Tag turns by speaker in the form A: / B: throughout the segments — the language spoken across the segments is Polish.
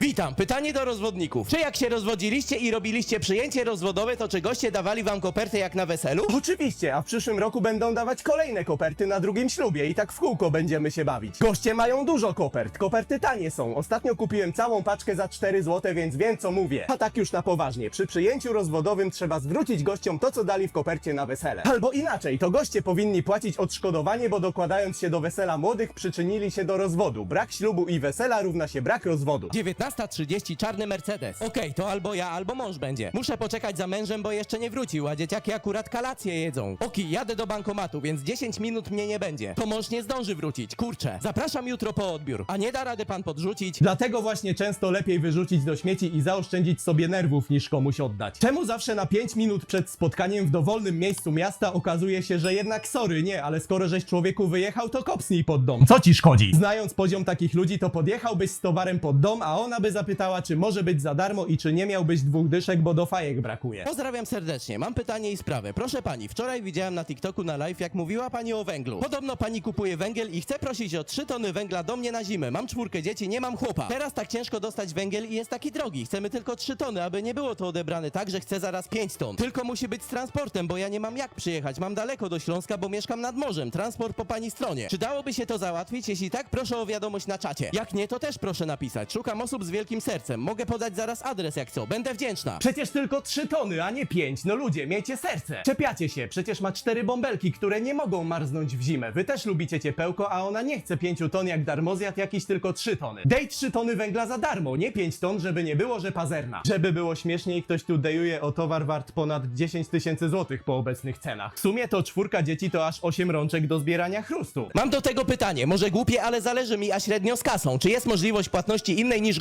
A: Witam, pytanie do rozwodników. Czy jak się rozwodziliście i robiliście przyjęcie rozwodowe, to czy goście dawali wam kopertę jak na weselu?
B: Oczywiście, a w przyszłym roku będą dawać kolejne koperty na drugim ślubie i tak w kółko będziemy się bawić. Goście mają dużo kopert, koperty tanie są. Ostatnio kupiłem całą paczkę za 4 zł, więc wiem co mówię. A tak już na poważnie, przy przyjęciu rozwodowym trzeba zwrócić gościom to, co dali w kopercie na wesele. Albo inaczej, to goście powinni płacić odszkodowanie, bo dokładając się do wesela młodych przyczynili się do rozwodu. Brak ślubu i wesela równa się brak rozwodu.
A: 19.30 czarny Mercedes. Okej, to albo ja, albo mąż będzie. Muszę poczekać za mężem, bo jeszcze nie wrócił, a dzieciaki akurat kalacje jedzą. Oki, jadę do bankomatu, więc 10 minut mnie nie będzie. To mąż nie zdąży wrócić, kurczę. Zapraszam jutro po odbiór. A nie da rady pan podrzucić?
B: Dlatego właśnie często lepiej wyrzucić do śmieci i zaoszczędzić sobie nerwów niż komuś oddać. Czemu zawsze na 5 minut przed spotkaniem w dowolnym miejscu miasta okazuje się, że jednak sorry, nie, ale skoro żeś człowieku wyjechał, to kopsnij pod dom. Co ci szkodzi? Znając poziom takich ludzi, to podjechałbyś z towarem pod dom, a ona by zapytała, czy może być za darmo i czy nie miałbyś dwóch dyszek, bo do fajek brakuje.
A: Pozdrawiam serdecznie. Mam pytanie i sprawę. Proszę pani, wczoraj widziałem na TikToku na live, jak mówiła pani o węglu. Podobno pani kupuje węgiel i chce prosić o 3 tony węgla do mnie na zimę. Mam czwórkę dzieci, nie mam chłopa. Teraz tak ciężko dostać węgiel i jest taki drogi. Chcemy tylko 3 tony, aby nie było to odebrane tak, że chcę zaraz 5 ton. Tylko musi być z transportem, bo ja nie mam jak przyjechać. Mam daleko do Śląska, bo mieszkam nad morzem. Transport po pani stronie. Czy dałoby się to załatwić? Jeśli tak, proszę o wiadomość na czacie. Jak nie, to też proszę napisać. Szukam osób z wielkim sercem. Mogę podać zaraz adres jak co. Będę wdzięczna.
B: Przecież tylko 3 tony, a nie 5. No ludzie, miejcie serce. Czepiacie się, przecież ma 4 bąbelki, które nie mogą marznąć w zimę. Wy też lubicie ciepełko, a ona nie chce 5 ton jak darmozjad jakiś tylko 3 tony. Dej 3 tony węgla za darmo, nie 5 ton, żeby nie było, że pazerna. Żeby było śmieszniej, ktoś tu dejuje o towar wart ponad 10 tysięcy złotych po obecnych cenach. W sumie to czwórka dzieci to aż 8 rączek do zbierania chrustu.
A: Mam do tego pytanie, może głupie, ale zależy mi, a średnio z kasą. Czy jest możliwość płatności innej niż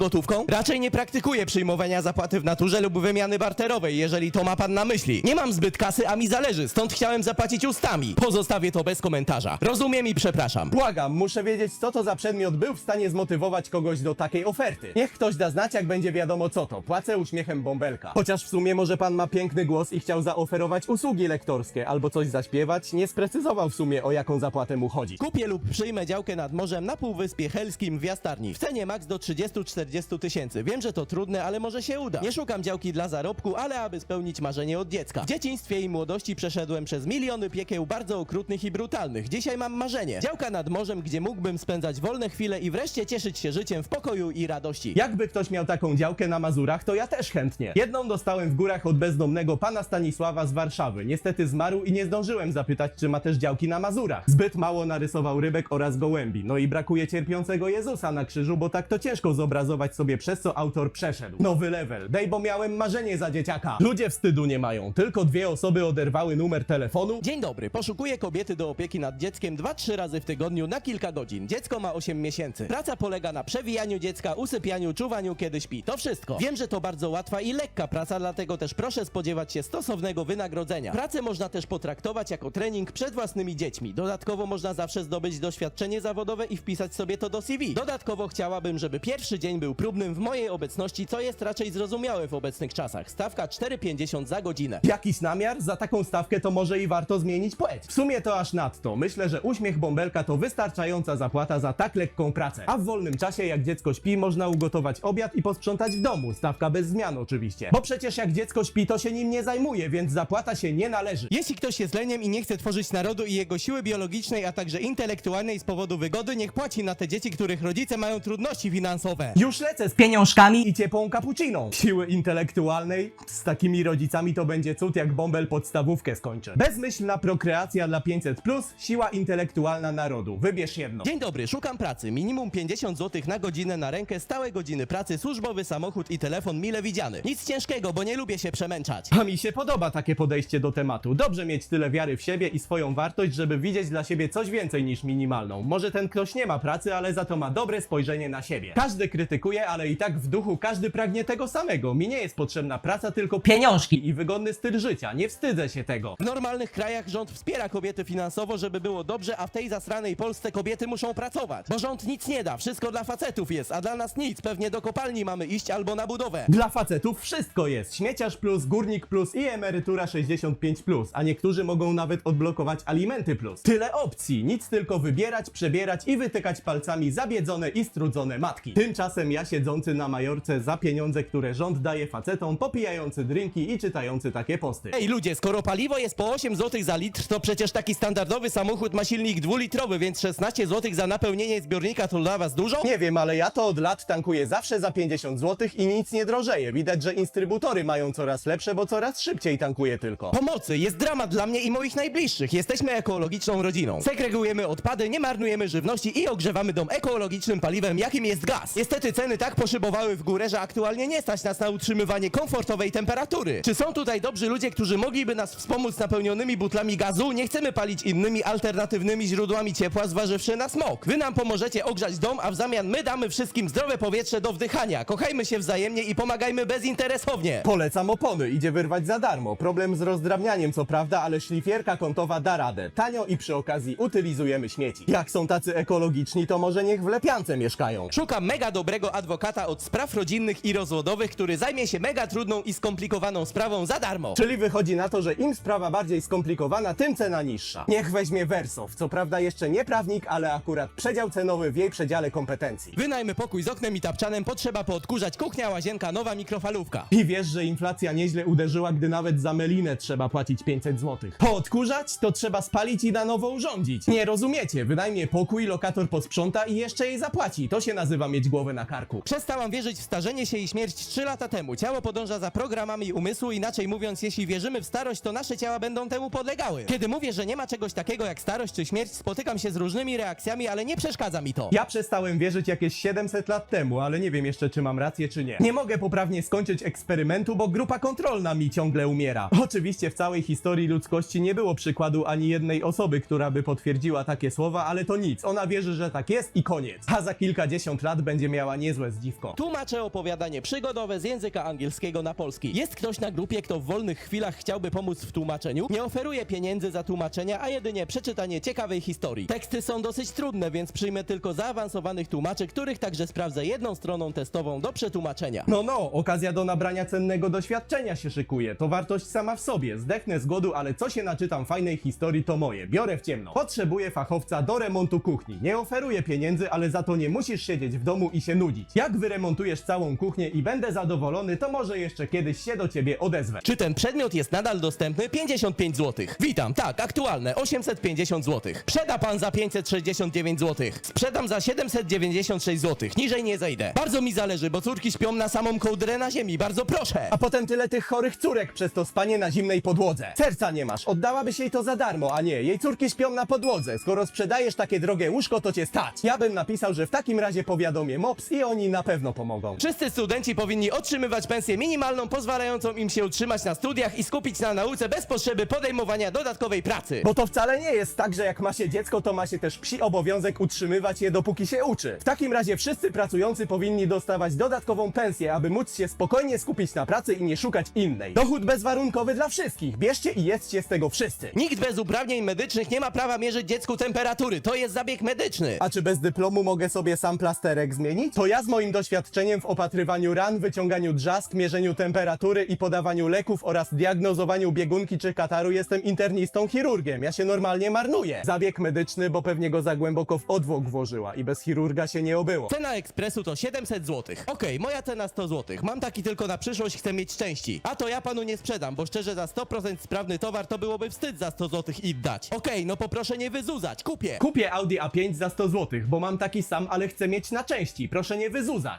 A: Raczej nie praktykuję przyjmowania zapłaty w naturze lub wymiany barterowej, jeżeli to ma pan na myśli. Nie mam zbyt kasy, a mi zależy, stąd chciałem zapłacić ustami. Pozostawię to bez komentarza. Rozumiem i przepraszam.
B: Błagam, muszę wiedzieć, co to za przedmiot był w stanie zmotywować kogoś do takiej oferty. Niech ktoś da znać, jak będzie wiadomo co to. Płacę uśmiechem bąbelka. Chociaż w sumie może pan ma piękny głos i chciał zaoferować usługi lektorskie albo coś zaśpiewać, nie sprecyzował w sumie o jaką zapłatę mu chodzi.
A: Kupię lub przyjmę działkę nad morzem na Półwyspie Helskim w Jastarni. W cenie maks do 30-40 tysięcy. Wiem, że to trudne, ale może się uda. Nie szukam działki dla zarobku, ale aby spełnić marzenie od dziecka. W dzieciństwie i młodości przeszedłem przez miliony piekieł bardzo okrutnych i brutalnych. Dzisiaj mam marzenie. Działka nad morzem, gdzie mógłbym spędzać wolne chwile i wreszcie cieszyć się życiem w pokoju i radości.
B: Jakby ktoś miał taką działkę na Mazurach, to ja też chętnie. Jedną dostałem w górach od bezdomnego pana Stanisława z Warszawy. Niestety zmarł i nie zdążyłem zapytać, czy ma też działki na Mazurach. Zbyt mało narysował rybek oraz gołębi. No i brakuje cierpiącego Jezusa na krzyżu, bo tak to ciężko zobrazować sobie przez co autor przeszedł. Nowy level. Dej, bo miałem marzenie za dzieciaka. Ludzie wstydu nie mają. Tylko dwie osoby oderwały numer telefonu.
A: Dzień dobry, poszukuję kobiety do opieki nad dzieckiem 2-3 razy w tygodniu na kilka godzin. Dziecko ma 8 miesięcy. Praca polega na przewijaniu dziecka, usypianiu, czuwaniu, kiedy śpi. To wszystko. Wiem, że to bardzo łatwa i lekka praca, dlatego też proszę spodziewać się stosownego wynagrodzenia. Pracę można też potraktować jako trening przed własnymi dziećmi. Dodatkowo można zawsze zdobyć doświadczenie zawodowe i wpisać sobie to do CV. Dodatkowo chciałabym, żeby pierwszy dzień był próbnym w mojej obecności, co jest raczej zrozumiałe w obecnych czasach. Stawka 4,50 za godzinę.
B: Jakiś namiar? Za taką stawkę to może i warto zmienić płeć. W sumie to aż nadto. Myślę, że uśmiech bąbelka to wystarczająca zapłata za tak lekką pracę. A w wolnym czasie, jak dziecko śpi, można ugotować obiad i posprzątać w domu. Stawka bez zmian oczywiście. Bo przecież jak dziecko śpi, to się nim nie zajmuje, więc zapłata się nie należy.
A: Jeśli ktoś jest leniem i nie chce tworzyć narodu i jego siły biologicznej, a także intelektualnej z powodu wygody, niech płaci na te dzieci, których rodzice mają trudności finansowe.
B: Już z pieniążkami i ciepłą kapuciną. Siły intelektualnej? Z takimi rodzicami to będzie cud, jak bąbel podstawówkę skończy. Bezmyślna prokreacja dla 500+, siła intelektualna narodu. Wybierz jedno.
A: Dzień dobry, szukam pracy. Minimum 50 zł na godzinę na rękę, stałe godziny pracy, służbowy samochód i telefon mile widziany. Nic ciężkiego, bo nie lubię się przemęczać.
B: A mi się podoba takie podejście do tematu. Dobrze mieć tyle wiary w siebie i swoją wartość, żeby widzieć dla siebie coś więcej niż minimalną. Może ten ktoś nie ma pracy, ale za to ma dobre spojrzenie na siebie. Każdy krytykuje, ale i tak w duchu każdy pragnie tego samego. Mi nie jest potrzebna praca, tylko pieniążki i wygodny styl życia. Nie wstydzę się tego.
A: W normalnych krajach rząd wspiera kobiety finansowo, żeby było dobrze, a w tej zasranej Polsce kobiety muszą pracować. Bo rząd nic nie da, wszystko dla facetów jest, a dla nas nic. Pewnie do kopalni mamy iść albo na budowę.
B: Dla facetów wszystko jest. Śmieciarz plus, górnik plus i emerytura 65 plus, a niektórzy mogą nawet odblokować alimenty plus. Tyle opcji, nic tylko wybierać, przebierać i wytykać palcami zabiedzone i strudzone matki. Tymczasem ja siedzący na Majorce za pieniądze, które rząd daje facetom, popijający drinki i czytający takie posty.
A: Ej ludzie, skoro paliwo jest po 8 zł za litr, to przecież taki standardowy samochód ma silnik dwulitrowy, więc 16 zł za napełnienie zbiornika to dla was dużo?
B: Nie wiem, ale ja to od lat tankuję zawsze za 50 zł i nic nie drożeje. Widać, że instrybutory mają coraz lepsze, bo coraz szybciej tankuję tylko.
A: Pomocy, jest dramat dla mnie i moich najbliższych. Jesteśmy ekologiczną rodziną. Segregujemy odpady, nie marnujemy żywności i ogrzewamy dom ekologicznym paliwem, jakim jest gaz. Niestety ceny tak poszybowały w górę, że aktualnie nie stać nas na utrzymywanie komfortowej temperatury. Czy są tutaj dobrzy ludzie, którzy mogliby nas wspomóc napełnionymi butlami gazu? Nie chcemy palić innymi alternatywnymi źródłami ciepła, zważywszy na smog. Wy nam pomożecie ogrzać dom, a w zamian my damy wszystkim zdrowe powietrze do wdychania. Kochajmy się wzajemnie i pomagajmy bezinteresownie.
B: Polecam opony, idzie wyrwać za darmo. Problem z rozdrabnianiem co prawda, ale szlifierka kątowa da radę. Tanio i przy okazji utylizujemy śmieci. Jak są tacy ekologiczni, to może niech w lepiance mieszkają.
A: Szukam mega dobrego adwokata od spraw rodzinnych i rozwodowych, który zajmie się mega trudną i skomplikowaną sprawą za darmo.
B: Czyli wychodzi na to, że im sprawa bardziej skomplikowana, tym cena niższa. Niech weźmie Wersow, co prawda jeszcze nie prawnik, ale akurat przedział cenowy w jej przedziale kompetencji.
A: Wynajmy pokój z oknem i tapczanem, potrzeba poodkurzać kuchnia, łazienka, nowa mikrofalówka.
B: I wiesz, że inflacja nieźle uderzyła, gdy nawet za melinę trzeba płacić 500 zł. Poodkurzać to trzeba spalić i na nowo urządzić. Nie rozumiecie, wynajmie pokój, lokator posprząta i jeszcze jej zapłaci. To się nazywa mieć głowę na karku.
A: Przestałam wierzyć w starzenie się i śmierć 3 lata temu. Ciało podąża za programami umysłu, inaczej mówiąc, jeśli wierzymy w starość, to nasze ciała będą temu podlegały. Kiedy mówię, że nie ma czegoś takiego jak starość czy śmierć, spotykam się z różnymi reakcjami, ale nie przeszkadza mi to.
B: Ja przestałem wierzyć jakieś 700 lat temu, ale nie wiem jeszcze, czy mam rację, czy nie. Nie mogę poprawnie skończyć eksperymentu, bo grupa kontrolna mi ciągle umiera. Oczywiście w całej historii ludzkości nie było przykładu ani jednej osoby, która by potwierdziła takie słowa, ale to nic. Ona wierzy, że tak jest i koniec. A za kilkadziesiąt lat będzie miała niezłe zdziwko.
A: Tłumaczę opowiadanie przygodowe z języka angielskiego na polski. Jest ktoś na grupie, kto w wolnych chwilach chciałby pomóc w tłumaczeniu? Nie oferuję pieniędzy za tłumaczenia, a jedynie przeczytanie ciekawej historii. Teksty są dosyć trudne, więc przyjmę tylko zaawansowanych tłumaczy, których także sprawdzę jedną stroną testową do przetłumaczenia.
B: No, no, okazja do nabrania cennego doświadczenia się szykuje. To wartość sama w sobie. Zdechnę z głodu, ale co się naczytam fajnej historii, to moje. Biorę w ciemno. Potrzebuję fachowca do remontu kuchni. Nie oferuję pieniędzy, ale za to nie musisz siedzieć w domu i się nudzić. Jak wyremontujesz całą kuchnię i będę zadowolony, to może jeszcze kiedyś się do ciebie odezwę.
A: Czy ten przedmiot jest nadal dostępny? 55 zł. Witam, tak, aktualne 850 zł. Sprzeda pan za 569 zł. Sprzedam za 796 zł. Niżej nie zejdę. Bardzo mi zależy, bo córki śpią na samą kołdrę na ziemi. Bardzo proszę.
B: A potem tyle tych chorych córek przez to spanie na zimnej podłodze. Serca nie masz, oddałabyś jej to za darmo, a nie, jej córki śpią na podłodze. Skoro sprzedajesz takie drogie łóżko, to cię stać. Ja bym napisał, że w takim razie powiadomię MOPS i oni na pewno pomogą.
A: Wszyscy studenci powinni otrzymywać pensję minimalną, pozwalającą im się utrzymać na studiach i skupić na nauce bez potrzeby podejmowania dodatkowej pracy.
B: Bo to wcale nie jest tak, że jak ma się dziecko, to ma się też psi obowiązek utrzymywać je dopóki się uczy. W takim razie wszyscy pracujący powinni dostawać dodatkową pensję, aby móc się spokojnie skupić na pracy i nie szukać innej. Dochód bezwarunkowy dla wszystkich. Bierzcie i jedzcie z tego wszyscy.
A: Nikt bez uprawnień medycznych nie ma prawa mierzyć dziecku temperatury. To jest zabieg medyczny.
B: A czy bez dyplomu mogę sobie sam plasterek zmienić? To ja z moim doświadczeniem w opatrywaniu ran, wyciąganiu drzask, mierzeniu temperatury i podawaniu leków oraz diagnozowaniu biegunki czy kataru jestem internistą chirurgiem. Ja się normalnie marnuję. Zabieg medyczny, bo pewnie go za głęboko w odwłok włożyła i bez chirurga się nie obyło.
A: Cena ekspresu to 700 zł. Okej, moja cena 100 zł. Mam taki tylko na przyszłość, chcę mieć części. A to ja panu nie sprzedam, bo szczerze za 100% sprawny towar to byłoby wstyd za 100 zł i dać. Okej, no poproszę nie wyzuzać, kupię.
B: Kupię Audi A5 za 100 zł, bo mam taki sam, ale chcę mieć na części. Proszę nie wyzuzać.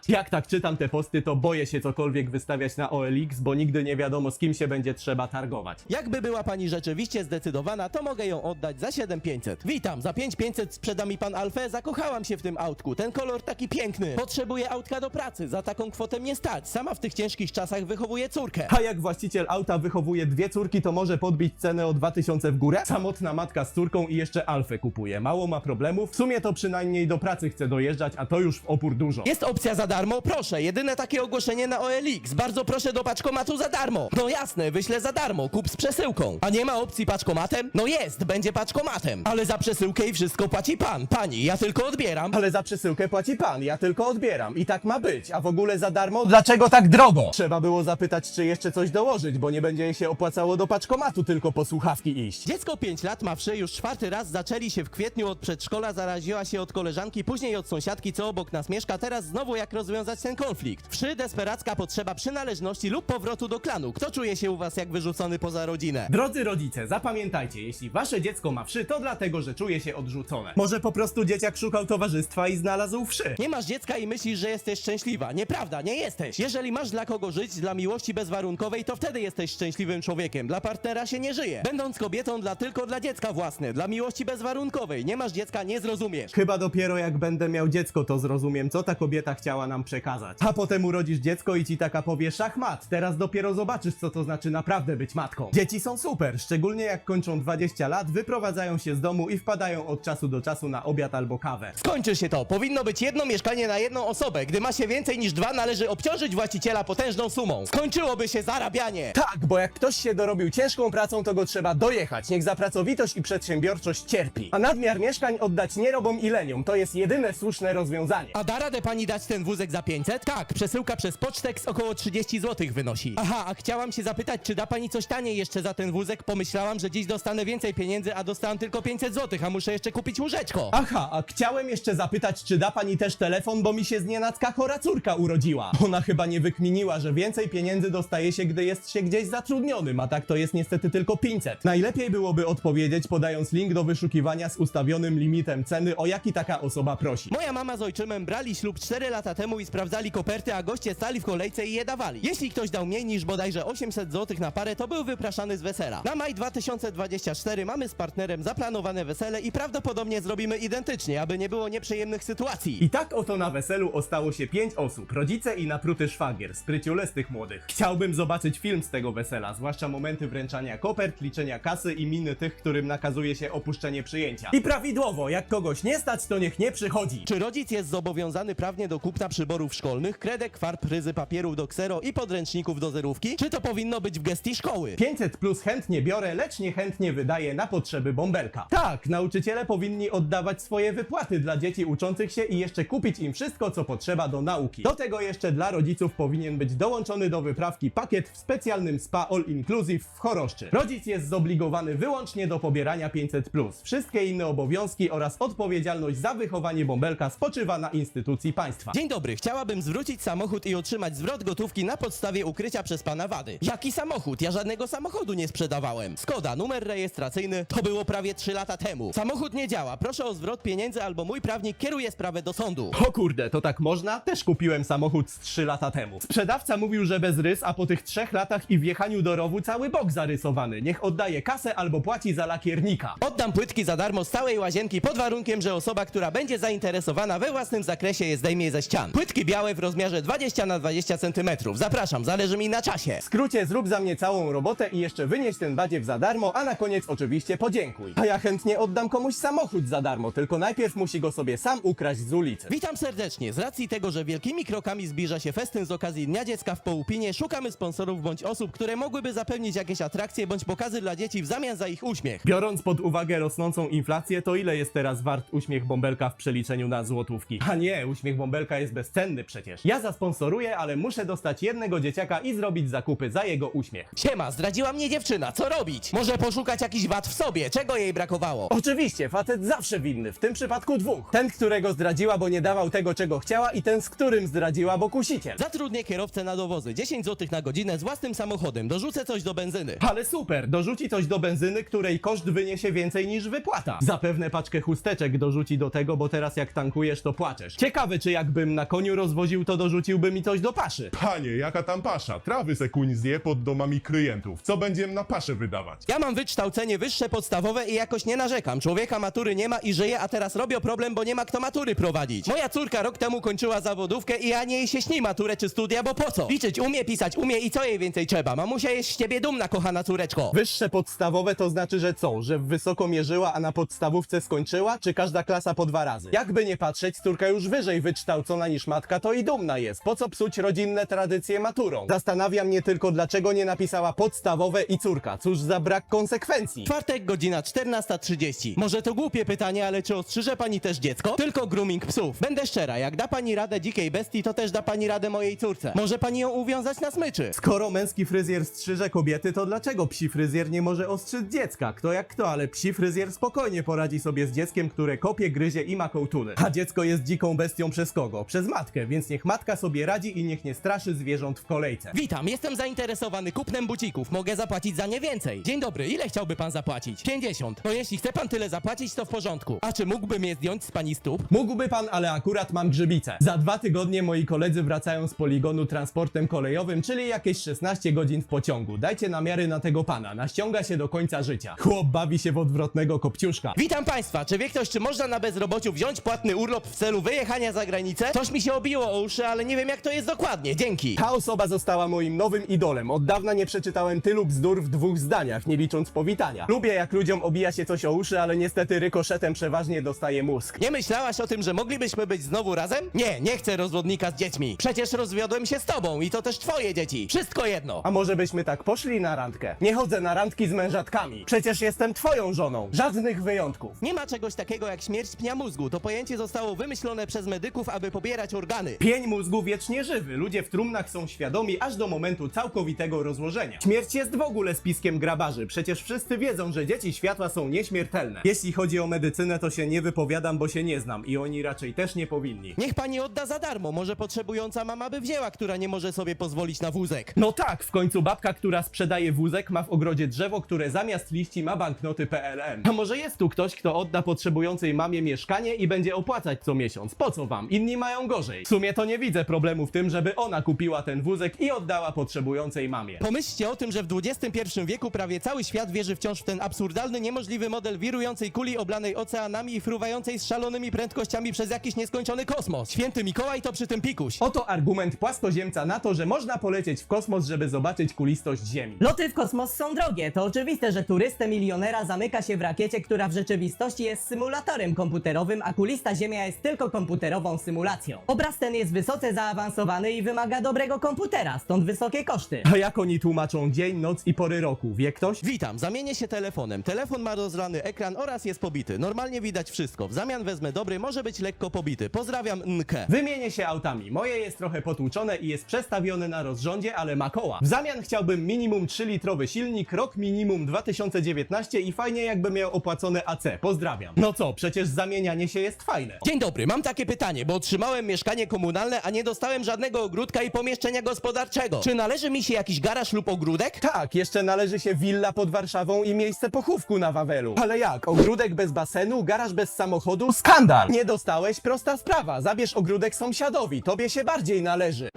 B: Jak tak czytam te posty, to boję się cokolwiek wystawiać na OLX, bo nigdy nie wiadomo z kim się będzie trzeba targować.
A: Jakby była pani rzeczywiście zdecydowana, to mogę ją oddać za 7500. Witam, za 5500 sprzeda mi pan Alfę, zakochałam się w tym autku. Ten kolor taki piękny. Potrzebuję autka do pracy, za taką kwotę mnie stać. Sama w tych ciężkich czasach wychowuję córkę.
B: A jak właściciel auta wychowuje dwie córki, to może podbić cenę o 2000 w górę? Samotna matka z córką i jeszcze Alfę kupuje. Mało ma problemów. W sumie to przynajmniej do pracy chce dojeżdżać, a to już w opór dużo.
A: Jest opcja za darmo? Proszę, jedyne takie ogłoszenie na OLX. Bardzo proszę do paczkomatu za darmo. No jasne, wyślę za darmo, kup z przesyłką. A nie ma opcji paczkomatem? No jest, będzie paczkomatem. Ale za przesyłkę i wszystko płaci pan. Pani, ja tylko odbieram.
B: Ale za przesyłkę płaci pan, ja tylko odbieram. I tak ma być. A w ogóle za darmo? Dlaczego tak drogo? Trzeba było zapytać, czy jeszcze coś dołożyć, bo nie będzie się opłacało do paczkomatu tylko po słuchawki iść.
A: Dziecko 5 lat ma wszy, już czwarty raz zaczęli się w kwietniu od przedszkola, zaraziła się od koleżanki, później od sąsiadki, co obok nas mieszka, teraz znowu znowu jak rozwiązać ten konflikt. Wszy desperacka potrzeba przynależności lub powrotu do klanu. Kto czuje się u was jak wyrzucony poza rodzinę?
B: Drodzy rodzice, zapamiętajcie, jeśli wasze dziecko ma wszy, to dlatego, że czuje się odrzucone. Może po prostu dzieciak szukał towarzystwa i znalazł wszy.
A: Nie masz dziecka i myślisz, że jesteś szczęśliwa. Nieprawda, nie jesteś. Jeżeli masz dla kogo żyć, dla miłości bezwarunkowej, to wtedy jesteś szczęśliwym człowiekiem. Dla partnera się nie żyje. Będąc kobietą dla tylko dla dziecka własne, dla miłości bezwarunkowej. Nie masz dziecka, nie zrozumiesz.
B: Chyba dopiero jak będę miał dziecko, to zrozumiem, co ta kobieta chciała nam przekazać. A potem urodzisz dziecko i ci taka powie szachmat. Teraz dopiero zobaczysz, co to znaczy naprawdę być matką. Dzieci są super, szczególnie jak kończą 20 lat, wyprowadzają się z domu i wpadają od czasu do czasu na obiad albo kawę.
A: Skończy się to. Powinno być jedno mieszkanie na jedną osobę. Gdy ma się więcej niż dwa, należy obciążyć właściciela potężną sumą. Skończyłoby się zarabianie.
B: Tak, bo jak ktoś się dorobił ciężką pracą, to go trzeba dojechać. Niech za pracowitość i przedsiębiorczość cierpi. A nadmiar mieszkań oddać nierobom i leniom. To jest jedyne słuszne rozwiązanie.
A: A da radę pani dać ten wózek za 500? Tak, przesyłka przez Pocztex około 30 zł wynosi. Aha, a chciałam się zapytać, czy da pani coś taniej jeszcze za ten wózek? Pomyślałam, że dziś dostanę więcej pieniędzy, a dostałam tylko 500 zł, a muszę jeszcze kupić łóżeczko.
B: Aha, a chciałem jeszcze zapytać, czy da pani też telefon, bo mi się znienacka chora córka urodziła. Ona chyba nie wykminiła, że więcej pieniędzy dostaje się, gdy jest się gdzieś zatrudnionym, a tak to jest niestety tylko 500. Najlepiej byłoby odpowiedzieć, podając link do wyszukiwania z ustawionym limitem ceny, o jaki taka osoba prosi.
A: Moja mama z ojczymem brali ślub 4 lata temu i sprawdzali koperty, a goście stali w kolejce i je dawali. Jeśli ktoś dał mniej niż bodajże 800 zł na parę, to był wypraszany z wesela. Na maj 2024 mamy z partnerem zaplanowane wesele i prawdopodobnie zrobimy identycznie, aby nie było nieprzyjemnych sytuacji.
B: I tak oto na weselu ostało się pięć osób, rodzice i napruty szwagier, spryciule z tych młodych. Chciałbym zobaczyć film z tego wesela, zwłaszcza momenty wręczania kopert, liczenia kasy i miny tych, którym nakazuje się opuszczenie przyjęcia. I prawidłowo, jak kogoś nie stać, to niech nie przychodzi.
A: Czy rodzic jest zobowiązany prawnie do kupna przyborów szkolnych, kredek, farb, ryzy papierów do ksero i podręczników do zerówki? Czy to powinno być w gestii szkoły?
B: 500 plus chętnie biorę, lecz niechętnie wydaję na potrzeby bąbelka. Tak, nauczyciele powinni oddawać swoje wypłaty dla dzieci uczących się i jeszcze kupić im wszystko, co potrzeba do nauki. Do tego jeszcze dla rodziców powinien być dołączony do wyprawki pakiet w specjalnym spa all inclusive w Choroszczy. Rodzic jest zobligowany wyłącznie do pobierania 500 plus. Wszystkie inne obowiązki oraz odpowiedzialność za wychowanie bąbelka spoczywa na instytucji państwa.
A: Dzień dobry, chciałabym zwrócić samochód i otrzymać zwrot gotówki na podstawie ukrycia przez pana wady. Jaki samochód? Ja żadnego samochodu nie sprzedawałem. Skoda, numer rejestracyjny, to było prawie 3 lata temu. Samochód nie działa, proszę o zwrot pieniędzy albo mój prawnik kieruje sprawę do sądu.
B: O kurde, to tak można? Też kupiłem samochód z 3 lata temu. Sprzedawca mówił, że bez rys, a po tych 3 latach i wjechaniu do rowu cały bok zarysowany. Niech oddaje kasę albo płaci za lakiernika.
A: Oddam płytki za darmo z całej łazienki pod warunkiem, że osoba, która będzie zainteresowana we własnym zakresie je zdejmie ze ścian. Płytki białe w rozmiarze 20 na 20 cm. Zapraszam, zależy mi na czasie.
B: W skrócie zrób za mnie całą robotę i jeszcze wynieś ten badziew za darmo, a na koniec oczywiście podziękuj. A ja chętnie oddam komuś samochód za darmo, tylko najpierw musi go sobie sam ukraść z ulicy.
A: Witam serdecznie. Z racji tego, że wielkimi krokami zbliża się festyn z okazji Dnia Dziecka w Połupinie, szukamy sponsorów bądź osób, które mogłyby zapewnić jakieś atrakcje bądź pokazy dla dzieci w zamian za ich uśmiech.
B: Biorąc pod uwagę rosnącą inflację, to ile jest teraz wart uśmiech bąbelka w przeliczeniu na złotówki? A nie, uśmiech bąbelka jest bezcenny przecież. Ja zasponsoruję, ale muszę dostać jednego dzieciaka i zrobić zakupy za jego uśmiech.
A: Siema, zdradziła mnie dziewczyna, co robić? Może poszukać jakiś wad w sobie, czego jej brakowało?
B: Oczywiście, facet zawsze winny, w tym przypadku dwóch. Ten, którego zdradziła, bo nie dawał tego, czego chciała i ten, z którym zdradziła, bo kusiciel.
A: Zatrudnię kierowcę na dowozy, 10 zł na godzinę z własnym samochodem, dorzucę coś do benzyny.
B: Ale super, dorzuci coś do benzyny, której koszt wyniesie więcej niż wypłata. Zapewne paczkę chusteczek dorzuci do tego, bo teraz jak tankujesz, to płaczesz. Ciekawe, czy jakbym na koniu rozwoził, to dorzuciłby mi coś do paszy.
C: Panie, jaka tam pasza? Trawy se kuń zje pod domami klientów. Co będziemy na paszę wydawać?
A: Ja mam wykształcenie wyższe podstawowe i jakoś nie narzekam. Człowieka matury nie ma i żyje, a teraz robię problem, bo nie ma kto matury prowadzić. Moja córka rok temu kończyła zawodówkę i ja nie jej się śni maturę czy studia, bo po co? Liczyć umie, pisać umie i co jej więcej trzeba? Mamusia jest z ciebie dumna, kochana córeczko.
B: Wyższe podstawowe to znaczy, że co? Że w wysoko mierzyła, a na podstawówce skończyła? Czy każda klasa po dwa razy? Jakby nie patrzeć, córka już wyżej wykształcona niż matka, to i dumna jest. Po co psuć rodzinne tradycje maturą? Zastanawia mnie tylko, dlaczego nie napisała podstawowe i córka. Cóż za brak konsekwencji.
A: Czwartek, godzina 14.30. Może to głupie pytanie, ale czy ostrzyże pani też dziecko? Tylko grooming psów. Będę szczera, jak da pani radę dzikiej bestii, to też da pani radę mojej córce. Może pani ją uwiązać na smyczy?
B: Skoro męski fryzjer strzyże kobiety, to dlaczego psi fryzjer nie może ostrzyć dziecka? Kto jak kto, ale psi fryzjer spokojnie poradzi sobie z dzieckiem, które kopie, gryzie i ma kołtuny. A dziecko jest dziką bestią przez kogo? Kogo? Przez matkę, więc niech matka sobie radzi i niech nie straszy zwierząt w kolejce.
A: Witam, jestem zainteresowany kupnem bucików. Mogę zapłacić za nie więcej. Dzień dobry, ile chciałby pan zapłacić? 50. To jeśli chce pan tyle zapłacić, to w porządku. A czy mógłby mnie zdjąć z pani stóp?
B: Mógłby pan, ale akurat mam grzybice. Za dwa tygodnie moi koledzy wracają z poligonu transportem kolejowym, czyli jakieś 16 godzin w pociągu. Dajcie namiary na tego pana, naściąga się do końca życia. Chłop bawi się w odwrotnego kopciuszka.
A: Witam państwa, czy wie ktoś, czy można na bezrobociu wziąć płatny urlop w celu wyjechania za granicę? Coś mi się obiło o uszy, ale nie wiem jak to jest dokładnie. Dzięki.
B: Ta osoba została moim nowym idolem. Od dawna nie przeczytałem tylu bzdur w dwóch zdaniach, nie licząc powitania. Lubię jak ludziom obija się coś o uszy, ale niestety rykoszetem przeważnie dostaje mózg.
A: Nie myślałaś o tym, że moglibyśmy być znowu razem? Nie, nie chcę rozwodnika z dziećmi. Przecież rozwiodłem się z tobą i to też twoje dzieci. Wszystko jedno.
B: A może byśmy tak poszli na randkę? Nie chodzę na randki z mężatkami. Przecież jestem twoją żoną. Żadnych wyjątków.
A: Nie ma czegoś takiego jak śmierć pnia mózgu. To pojęcie zostało wymyślone przez medyków, aby pobierać organy.
B: Pień mózgu wiecznie żywy. Ludzie w trumnach są świadomi aż do momentu całkowitego rozłożenia. Śmierć jest w ogóle spiskiem grabarzy. Przecież wszyscy wiedzą, że dzieci światła są nieśmiertelne. Jeśli chodzi o medycynę, to się nie wypowiadam, bo się nie znam i oni raczej też nie powinni.
A: Niech pani odda za darmo. Może potrzebująca mama by wzięła, która nie może sobie pozwolić na wózek.
B: No tak, w końcu babka, która sprzedaje wózek, ma w ogrodzie drzewo, które zamiast liści ma banknoty PLN. A może jest tu ktoś, kto odda potrzebującej mamie mieszkanie i będzie opłacać co miesiąc? Po co wam? Inni mają gorzej. W sumie to nie widzę problemu w tym, żeby ona kupiła ten wózek i oddała potrzebującej mamie.
A: Pomyślcie o tym, że w XXI wieku prawie cały świat wierzy wciąż w ten absurdalny, niemożliwy model wirującej kuli oblanej oceanami i fruwającej z szalonymi prędkościami przez jakiś nieskończony kosmos. Święty Mikołaj to przy tym pikuś.
B: Oto argument płaskoziemca na to, że można polecieć w kosmos, żeby zobaczyć kulistość Ziemi.
D: Loty w kosmos są drogie. To oczywiste, że turystę milionera zamyka się w rakiecie, która w rzeczywistości jest symulatorem komputerowym, a kulista Ziemia jest tylko komputerową symulacją. Obraz ten jest wysoce zaawansowany i wymaga dobrego komputera, stąd wysokie koszty.
B: A jak oni tłumaczą dzień, noc i pory roku? Wie ktoś?
A: Witam, zamienię się telefonem. Telefon ma rozlany ekran oraz jest pobity. Normalnie widać wszystko. W zamian wezmę dobry, może być lekko pobity. Pozdrawiam, Nkę.
B: Wymienię się autami. Moje jest trochę potłuczone i jest przestawione na rozrządzie, ale ma koła. W zamian chciałbym minimum 3-litrowy silnik, rok minimum 2019 i fajnie jakby miał opłacone AC. Pozdrawiam. No co, przecież zamienianie się jest fajne.
A: Dzień dobry, mam takie pytanie, bo otrzymałem mieszkanie komunalne, a nie dostałem żadnego ogródka i pomieszczenia gospodarczego. Czy należy mi się jakiś garaż lub ogródek?
B: Tak, jeszcze należy się willa pod Warszawą i miejsce pochówku na Wawelu. Ale jak? Ogródek bez basenu, garaż bez samochodu? Skandal! Nie dostałeś? Prosta sprawa. Zabierz ogródek sąsiadowi, tobie się bardziej należy.